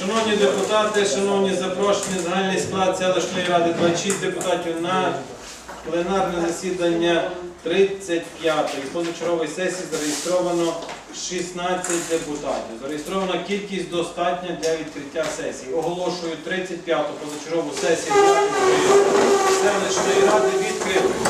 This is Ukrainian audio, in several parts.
Шановні депутати, шановні запрошені, загальний склад селищної ради 26 депутатів на пленарне засідання 35-ї позачергової сесії зареєстровано 16 депутатів. Зареєстрована кількість достатня для відкриття сесії. Оголошую 35-ту позачергову сесію селищної ради відкритою.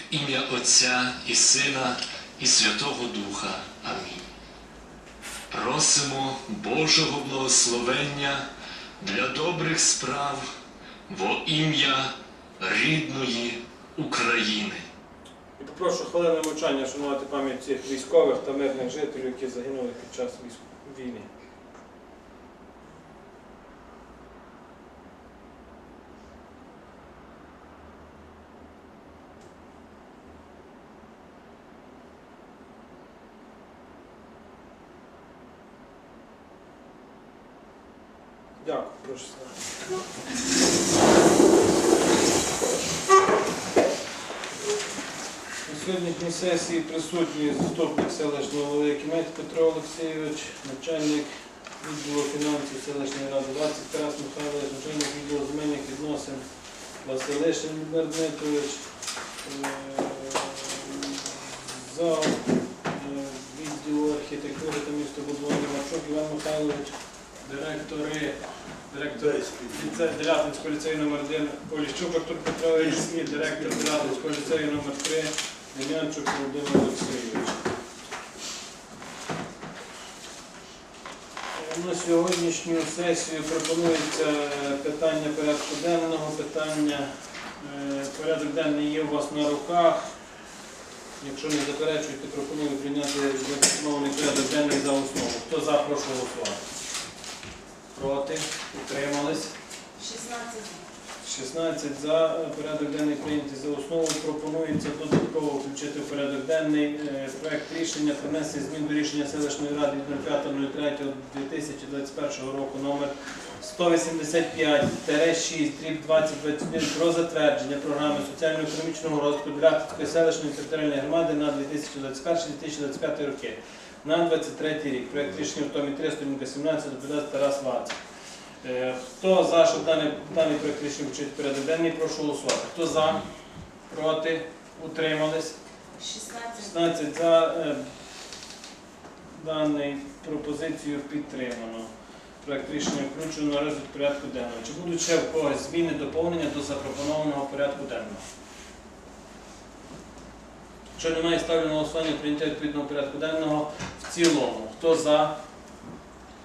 В ім'я Отця і Сина і Святого Духа. Амінь. Просимо Божого благословення для добрих справ во ім'я рідної України. І попрошу хвилини мовчання шанувати пам'ять цих військових та мирних жителів, які загинули під час війни. Дякую, прошу. На сьогоднішній сесії присутній заступник селищного голови Кімець Петро Олексійович, начальник відділу фінансів селищної ради 20 Тарас Михайлович, начальник відділу земельних відносин Василишин Любер Дмитрович, е, зал е, відділу архітектури та містобудування Марчук Іван Михайлович, директори, директор Делятинського ліцею номер 1 Поліщук Артур Петрович і директор Делятинського ліцею номер 3 Дем'янчук Володимир Олексійович. Е, На сьогоднішню сесію пропонується питання порядку денного, питання е, порядок денний є у вас на руках. Якщо не заперечуєте, пропоную прийняти запропонований порядок денний за основу. Хто за, прошу голосувати. Проти? Утримались? 16. 16 за порядок денний прийнятий за основу. Пропонується додатково включити в порядок денний е, проект рішення про внесення змін до рішення селищної ради від 05.03.2021 року номер 185-6 дріб 2021 про затвердження програми соціально-економічного розвитку Білятівської селищної територіальної громади на 2021-2025 роки. На 23 рік. Проект рішення в томі 3, сторінка 17, доповідає Тарас Вац. Е, Хто за, щоб даний, даний проект рішення включити в порядок денний, прошу голосувати. Хто за, проти, утримались? 16. 16 за е, даний пропозицію підтримано. Проект рішення включено на розгляд порядку денного. Чи будуть ще в когось зміни, доповнення до запропонованого порядку денного? Якщо немає, ставлю на голосування прийняття відповідного порядку денного в цілому. Хто за,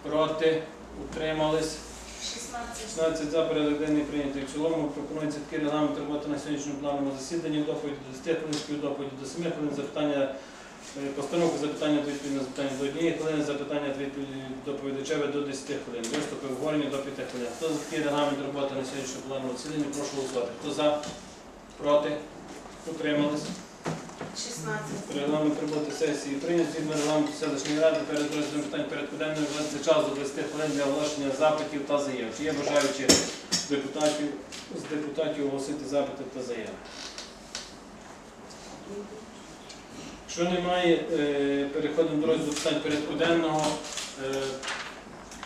проти, утримались? 16. 16 за порядок денний прийнятий в цілому. Пропонується такий регламент роботи на сьогоднішньому плановому засіданні. Доповідь до 10 хвилин, співдоповідь до 7 хвилин, запитання, е, постановка запитання до відповідь на запитання до 1 хвилини, запитання до відповіді доповідачеві до 10 хвилин. Виступи обговорення до 5 хвилин. Хто за такий регламент роботи на сьогоднішньому плановому засіданні, прошу голосувати. Хто за, проти, утримались? 16. Регламент роботи сесії прийнят згідно регламенту селищної ради перед розглядом питань порядку денного ввести час до 20 хвилин для оголошення запитів та заяв. Чи є бажаючі депутатів з депутатів оголосити запити та заяви? Якщо немає, е, переходимо до розгляду питань порядку денного.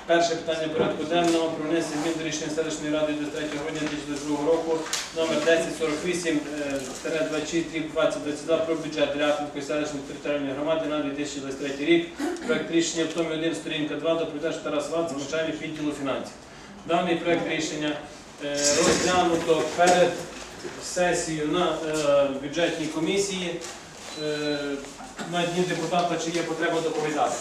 Перше питання порядку денного про внесення змін до рішення селищної ради до 3 грудня 2022 року номер 1048 е, 26 рік 2022 про бюджет Рятинської селищної територіальної громади на 2023 рік. Проект рішення в томі 1, сторінка 2, доповідач Тарас Вац, начальник відділу фінансів. Даний проект рішення е, розглянуто перед сесією на е, бюджетній комісії. Е, На дні депутата, чи є потреба доповідати.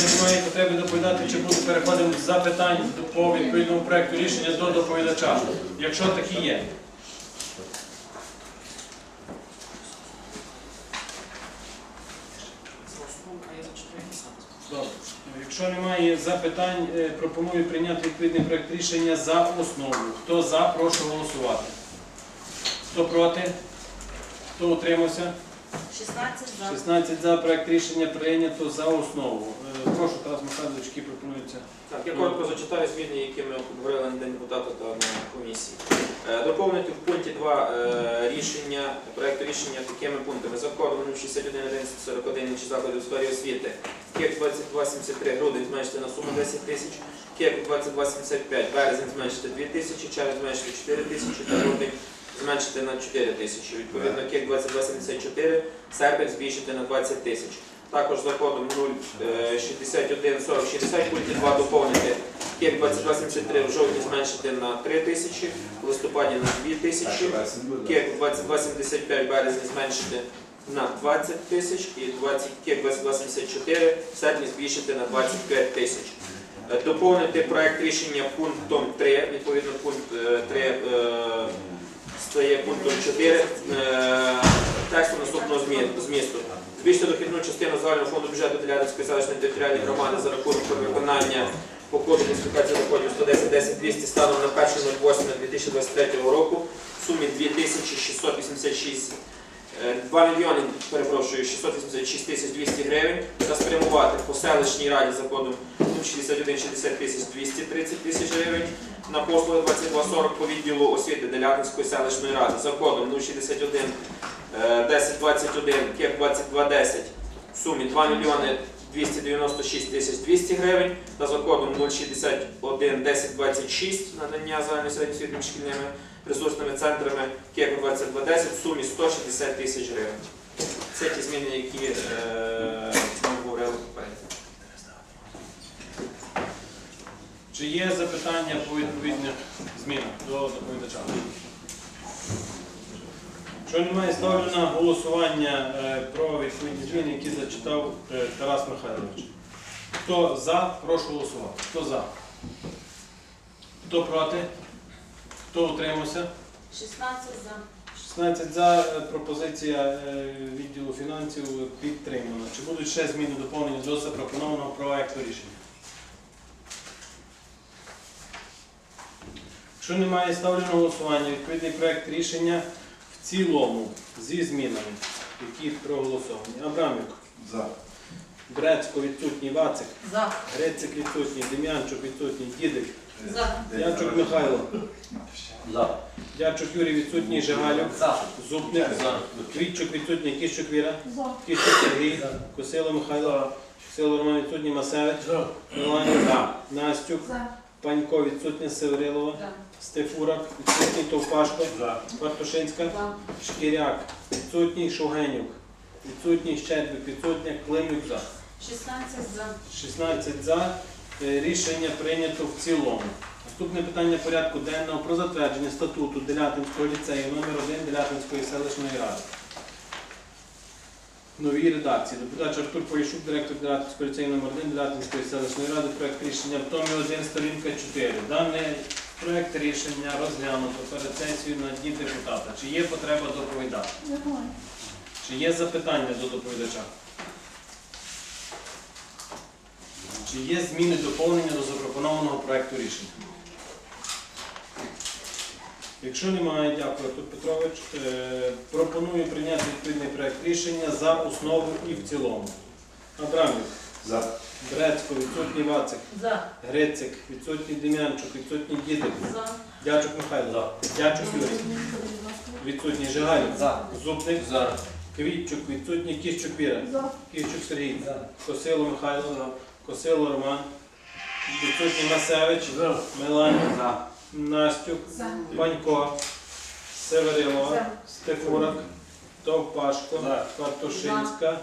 Немає потреби доповідати, чи будуть переходимо з запитань по відповідному проекту рішення до доповідача, якщо такі є. Добре. Якщо немає запитань, е, пропоную прийняти відповідний проект рішення за основу. Хто за, прошу голосувати. Хто проти? Хто утримався? 16 за. 16 за проект рішення прийнято за основу. Прошу, Тарас Михайлович, які пропонуються. Так, я коротко зачитаю зміни, які ми обговорили на день депутата та на комісії. Е, Доповнити в пункті 2 е, рішення, проекту рішення такими пунктами. За кодом 61.1141 інші заклади у сфері освіти. КЕК 2273 грудень зменшити на суму 10 тисяч, КЕК 2275 березень зменшити 2 тисячі, червень зменшити 4 тисячі та грудень зменшити на 4 тисячі. Відповідно, КЕК 2274 серпень збільшити на 20 тисяч. Також за кодом 061 40 60 пункті 2 доповнити Кек 2273 в жовтні зменшити на 3 тисячі, в листопаді на 2 тисячі, Кек 2275 в березні зменшити на 20 тисяч і 20, Кек 2274 в серпні збільшити на 25 тисяч. Е, Доповнити проект рішення пунктом 3, відповідно пункт е, 3 е, стає пунктом 4 е, тексту наступного змісту. Збільшити дохідну частину загального фонду бюджету Телятинської селищної територіальної громади за рахунок виконання по коду класифікації доходів 110 10 200 станом на 1.08.2023 року в сумі 2686 е, 2 мільйони, перепрошую, 686 тисяч 200 гривень. Та спрямувати по селищній раді за кодом 061 60 тисяч 230 тисяч гривень на послуги 2240 по відділу освіти Делятинської селищної ради за кодом 061 е, 1021 КЕП 2210 в сумі 2 мільйони 296 тисяч 200 гривень та за кодом 061 1026 надання загальної між шкільними ресурсними центрами КЕП 2210 в сумі 160 тисяч гривень. Це ті зміни, які е, ми говорили попередньо. Чи є запитання по відповідних змінах до доповідача? Якщо немає, ставлю на голосування е, про відповідні зміни, які зачитав е, Тарас Михайлович. Хто за, прошу голосувати. Хто за? Хто проти? Хто утримався? 16 за. 16 за е, пропозиція відділу фінансів підтримана. Чи будуть ще зміни доповнення до запропонованого проекту рішення? Якщо немає, ставлю на голосування відповідний проект рішення в цілому зі змінами, які проголосовані. Абрамюк, За. Брецько відсутній, Вацик, За. Грецик відсутній, Дем'янчук відсутній, Дідик, За. Янчук Михайло, За. Дячук Юрій відсутній, Жигалюк, За. Зубник, Квітчук відсутній, Кіщук Віра, Кіщук Сергій, Косило Михайло, Косило Роман відсутній, Масевич, Миланів, Настюк, Панько відсутній, Северилова, За. Стефурак, відсутній Товпашко, За. Бартушинська, За. Шкіряк, відсутній Шугенюк, відсутній Щербик, відсутня Климюк за. 16 за. 16 за. Е, Рішення прийнято в цілому. Наступне питання порядку денного про затвердження статуту Делятинського ліцею номер 1 Делятинської селищної ради. Новій редакції. Доповідач Артур Поліщук, директор Делятинського ліцею номер 1 Делятинської селищної ради. Проект рішення в томі 1, сторінка 4. Даний проект рішення розглянуто перед сесією на дні депутата. Чи є потреба доповідати? Чи є запитання до доповідача? Чи є зміни доповнення до запропонованого проекту рішення? Якщо немає, дякую, Артур Петрович. Е, Пропоную прийняти відповідний проект рішення за основу і в цілому. Абрамів, За. Брецько, відсутній Вацик, За. Грицик, відсутній Дем'янчук, відсутній Дідик, За. Дячук Михайло, Дячук Юрій, відсутній Жигалів, Зубник, Квітчук, відсутній Кіщук Віра, Кіщук Сергій, Косило Михайло, Косило Роман, відсутній Масевич, Меланів, Настюк, Панько, Северилова, Стефурак, Товпашко, Картушинська,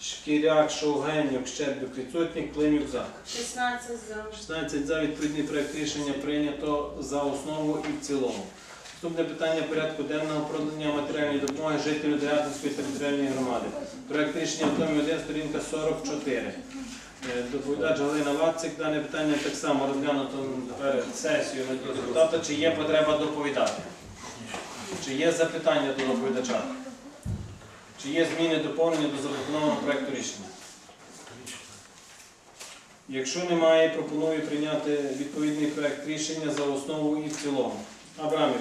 Шкіряк, Шовгенюк, Щербик відсутній, Климюк за. 16 за. 16 за відповідний проект рішення прийнято за основу і в цілому. Наступне питання порядку денного про надання матеріальної допомоги жителю Дерятинської територіальної громади. Проект рішення в томі 1, сторінка 44. Е, Доповідач Галина Вацик. Дане питання так само розглянуто перед сесією на депутата. Чи є потреба доповідати? Чи є запитання до доповідача? Чи є зміни доповнення до запропонованого проекту рішення? Якщо немає, пропоную прийняти відповідний проект рішення за основу і в цілому. Абрамів,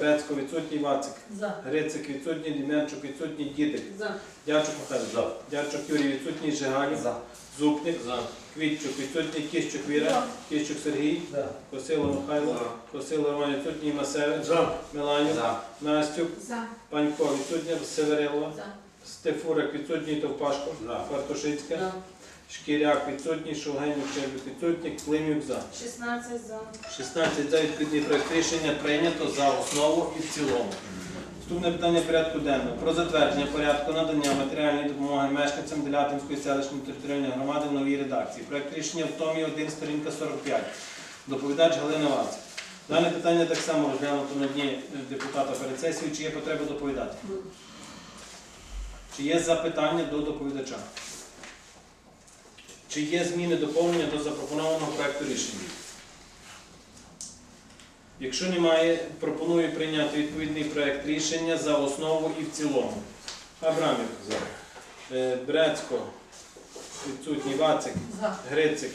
За. Відсутній Вацик, За. Грицик відсутній, Дем'янчук відсутній, Дідик, За. Дячук Михайло, Дячук Юрій відсутній, Жигалів, Зубник, Квітчук відсутній, Кіщук Віра, Кіщук Сергій, Косило Михайло, Косило Роман відсутній, Масевич, Меланів, Настюк, За. Панько відсутня, Северилова, За. Стефурак відсутній, Товпашко, Фартушицька, За. Шкіряк відсутній, Шовгенюк, Щербик відсутній, Климюк за. 16 за. 16 за відповідний проект рішення прийнято за основу і в цілому. Наступне питання порядку денного. Про затвердження порядку надання матеріальної допомоги мешканцям Делятинської селищної територіальної громади в новій редакції. Проект рішення в томі 1, сторінка 45. Доповідач Галина Вацик. Дане питання так само розглянуто на дні депутата перед сесією. Чи є потреба доповідати? Чи є запитання до доповідача? Чи є зміни доповнення до запропонованого проекту рішення? Якщо немає, пропоную прийняти відповідний проект рішення за основу і в цілому. Абрамів, е, Брецько, відсутній Вацик, За. Грицик,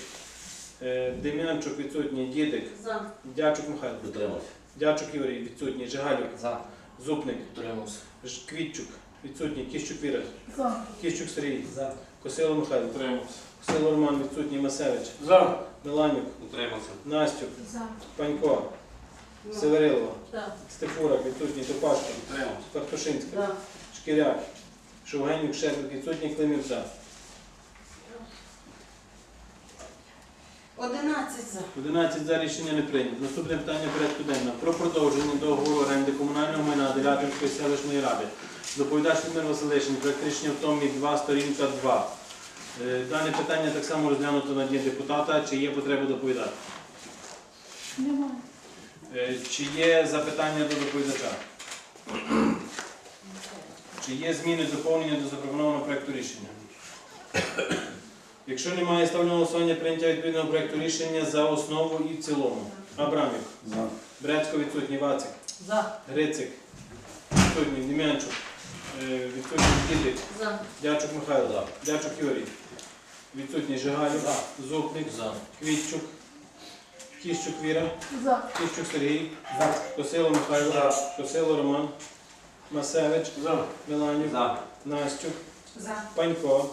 е, Дем'янчук відсутній, Дідик, За. Дячук Михайло, Дотримався. Дячук Юрій відсутній, Жигалюк, За. Зупник, Дотримався. Квітчук відсутній, Кіщук Віра, За. Кіщук Сергій, За. Косило Михайло, Дотримався. Косило Роман відсутній, Масевич, За. Меланюк, Дотримався. Настюк, За. Панько, Северилова, За. Стефурак відсутній, Топашко, Дотримався. Картушинська. За. Шкіряк, Шовгенюк, Шербик, відсутній Климів за. 11 за. 11 за рішення не прийнято. Наступне питання порядку денного. Про продовження договору оренди комунального майна Делятинської селищної ради. Доповідач Любомир Василишин, проект рішення в томі 2, сторінка 2. Е, Дане питання так само розглянуто на дні депутата. Чи є потреба доповідати? Немає. Е, Чи є запитання до доповідача? Чи є зміни доповнення до запропонованого проекту рішення? Якщо немає, ставлю голосування прийняття відповідного проекту рішення за основу і в цілому. Абрамів, За. Брецько відсутній, Вацик, За. Грицик, відсутній, Дем'янчук, відсутній Дідик, За. Дячук Михайло, Дячук Юрій, відсутній Жигалів, Зубник, За. Квітчук, Кіщук Віра, За. Кіщук Сергій, Косило Михайло, Косило Роман, Масевич, Миланюк, Настюк, За. Панько,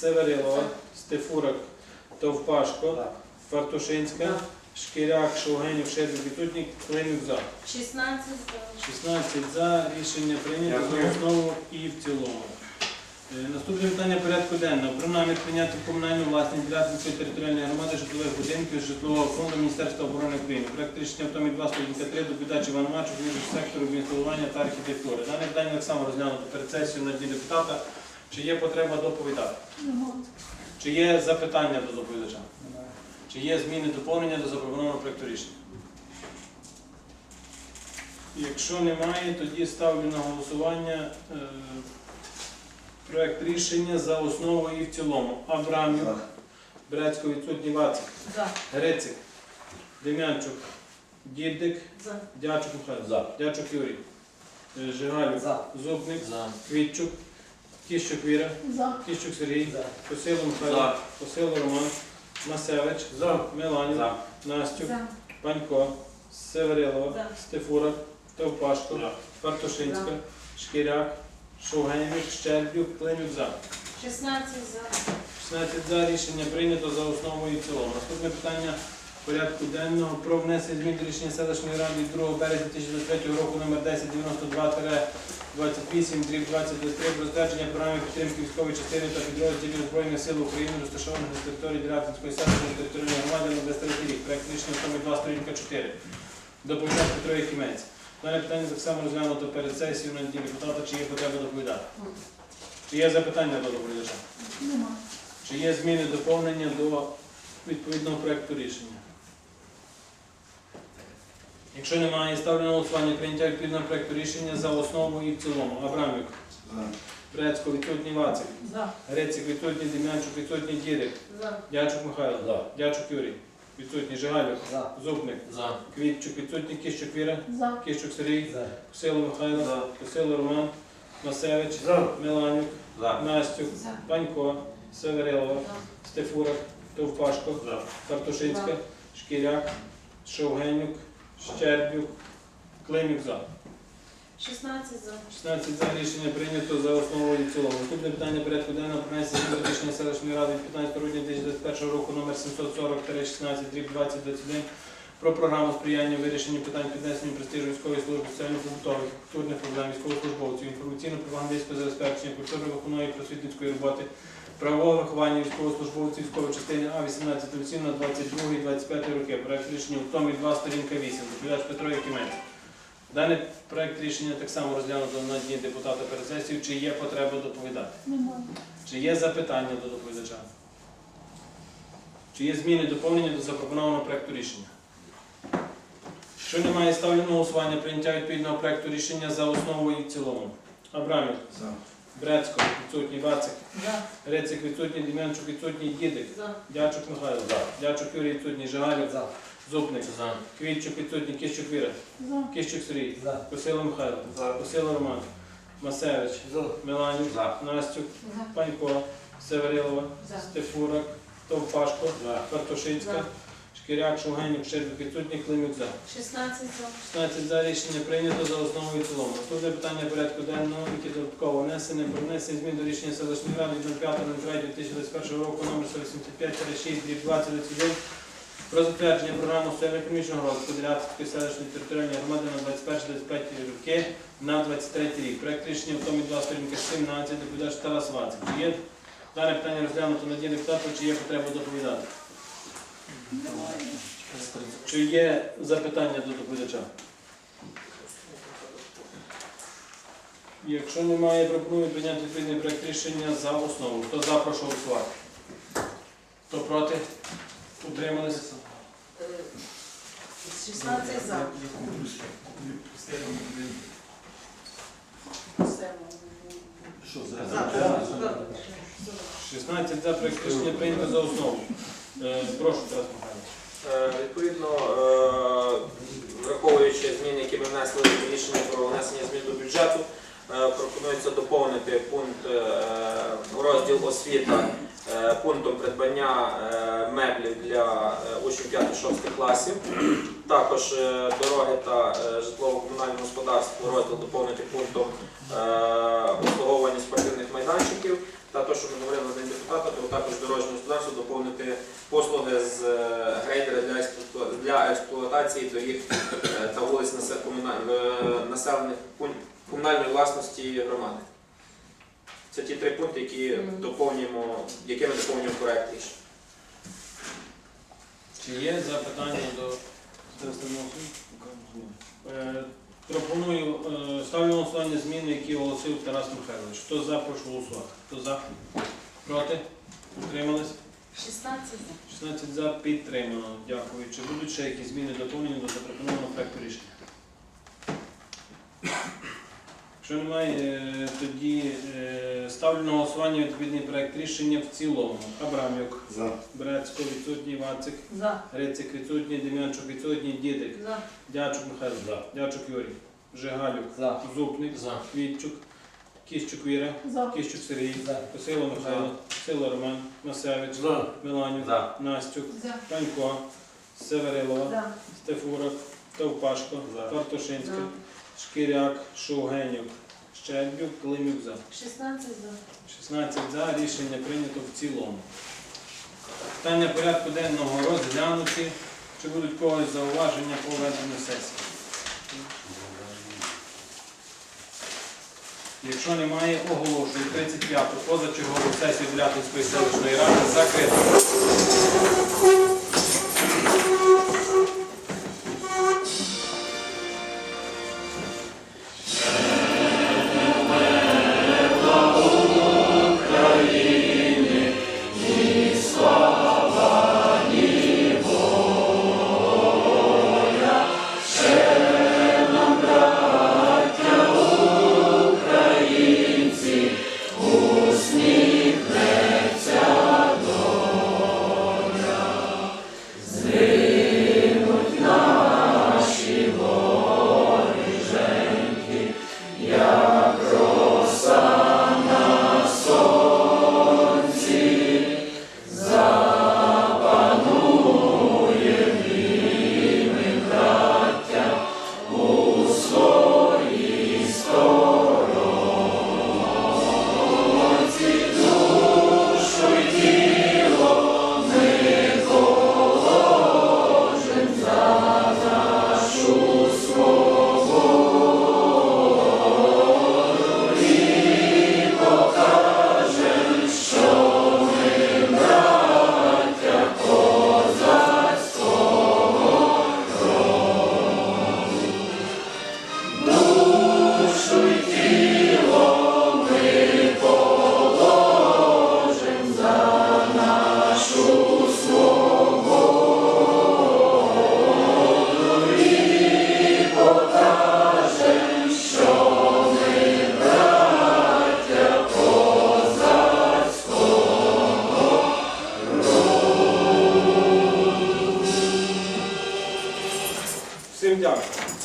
Северилова, Стефурак, Товпашко, Фартушинська, Шкіряк, Шовгенів, Шербів, Відсутній, Клинюк за. 16 за. 16 за. Рішення прийнято за основу і в цілому. Е, Наступне питання порядку денного. Про намір прийняти в комунальну власність Дратинської територіальної громади житлових будинків з житлового фонду Міністерства оборони України. Проект рішення в томі 2 153 до віддачі Іван Мачук від сектору інсталування та архітектури. Дане питання так само розглянуто перед сесією на дні депутата. Чи є потреба доповідати? Чи є запитання до доповідача? Чи є зміни доповнення до запропонованого проекту рішення? Якщо немає, тоді ставлю на голосування е, проект рішення за основу і в цілому. Абрамів, Брецько, відсутній Вацик, За. Грицик, Дем'янчук, Дідик, За. Дячук Михайло, Дячук Юрій, е, Жигалюк, Зубник, Квітчук, Кіщук Віра, За. Кіщук Сергій, Косило Михайло, Косило Роман, Масевич, Меланів, Настюк, За. Панько, Северилова, За. Стефурак, Товпашко, Фартушинська, Шкіряк, Шовгенюк, Щербюк, Клинюк за. 16 за. 16 за. Рішення прийнято за основу і в цілому. Наступне питання порядку денного. Про внесення змін до рішення селищної ради від 2 березня 2023 року номер 1092-28 дріб 2023 про затвердження програми підтримки військової частини та підрозділів Збройних сил України, розташованих на території Діратинської селищної територіальної громади на 23 рік. Проект рішення в 2 сторінка 4. Доповідає Петро Якимець. Дане питання так само розглянуто перед сесією на депутата, чи є потреба доповідати. Чи є запитання до доповідача? Немає. Чи є зміни доповнення до відповідного проекту рішення? Якщо немає, ставлю на голосування прийняття відповідного проекту рішення за основу і в цілому. Абрамюк, Брецько, відсутній Вацик, За. Грицик, відсутній Дем'янчук, відсутній Дідик, За. Дячук Михайло, Дячук Юрій, відсутній Жигалюк, Зубник, Квітчук, відсутній Кіщук Віра, За. Кіщук Сергій, Косило Михайло, Косило Роман, Масевич, Миланюк, Настюк, За. Панько, Северилова, За. Стефурак, Товпашко, Фартушинська, Шкіряк, Шовгенюк, Щербюк, Климюк за. 16 за. 16 за рішення прийнято за основу і в цілому. Наступне питання порядку денного принесення змін рішення селищної ради від 15 грудня 2021 року номер 740-16 дріб 2021 про програму сприяння вирішенню питань піднесення престижу військової служби соціально-побутових, культурних проблем військовослужбовців, інформаційно-пропагандистського забезпечення, культурно-виховної і просвітницької роботи, правового виховання військовослужбовців військової частини А-18 на 22-25 роки. Проект рішення в томі 2, сторінка 8. Доповідач Петро Якимець. Даний проект рішення так само розглянуто на дні депутата перед сесією. Чи є потреба доповідати? Немає. Чи є запитання до доповідача? Чи є зміни доповнення до запропонованого проекту рішення? Що немає, ставлю на голосування прийняття відповідного проекту рішення за основу і в цілому. Абрамів, Брецько, відсутній Вацик, За. Грицик, відсутній Дем'янчук, відсутній Дідик. Дячук Михайло, Дячук Юрій, відсутній Жигалів, Зубник, Квітчук, відсутній Кіщук Віра, За. Кіщук Сергій, Косило Михайло, Косило Роман, Масевич, Меланюк, Настюк. Панько, Северилова. Стефурак, Товпашко, Фартушинська, Шкіряк, Шугенюк, Щербик, відсутній Климюк за. 16 за. 16 за рішення прийнято за основу і цілому. Наступне питання порядку денного, яке додатково внесене про внесення змін до рішення селищної ради від 05.03.2021 року номер 185 дріб 2021 про затвердження програми соціально-економічного розвитку Ділянської селищної територіальної громади на 21-25 роки на 23 рік. Проект рішення в томі 2 сторінка 17, доповідач Тарас Вацик. Чи є дане питання розглянуто на дні депутата, чи є потреба доповідати? Чи є запитання до доповідача? Якщо немає, пропоную прийняти відповідний проект рішення за основу. Хто за, прошу голосувати. Хто проти? Утрималися? Е, 16 за. Все. За. За. 16 за проект рішення прийнято за основу. Е, Прошу, Тарас Михайлович. Е, Відповідно, е, враховуючи зміни, які ми внесли в рішення про внесення змін до бюджету, Пропонується доповнити пункт розділ освіта пунктом придбання меблів для учнів 5-6 класів. Також дороги та житлово-комунальне господарство розділ доповнити пунктом обслуговування спортивних майданчиків. Та те, що ми говорили на день депутата, то також дорожнє господарство доповнити послуги з е, грейдера для, експлуату- для експлуатації доріг е, та вулиць е, населених комунальної власності громади. Це ті три пункти, які доповнюємо, якими доповнюємо проект рішення. Чи є запитання до Пропоную, е, ставлю на голосування зміни, які оголосив Тарас Михайлович. Хто за, прошу голосувати. Хто за? Проти? Утримались? 16 за. 16 за підтримано. Дякую. Чи будуть ще якісь зміни доповнені до запропонованого проекту рішення? Якщо немає, е, тоді е, ставлю на голосування відповідний проект рішення в цілому. Абрамюк, За. Брецько, відсутній, Вацик, За. Грицик відсутній, Дем'янчук відсутній, Дідик, За. Дячук Михайло, За. Дячук Юрій, Жигалюк, За. Зубник, За. Квітчук, Кіщук Віра, За. Кіщук Сергій, Косило Михайло, Сила Роман, Масевич, За. Меланюк, За. Настюк, За. Панько, Северилова, За. Стефурак, Товпашко, За. Партошинський, За. Шкіряк, Шовгенюк, Щербюк, Климюк за. 16 за. 16 за. Рішення прийнято в цілому. Питання порядку денного розглянуті. Чи будуть когось зауваження по веденню сесії? Якщо немає, оголошую 35-ту позачергову сесію Блятинської селищної ради закритою.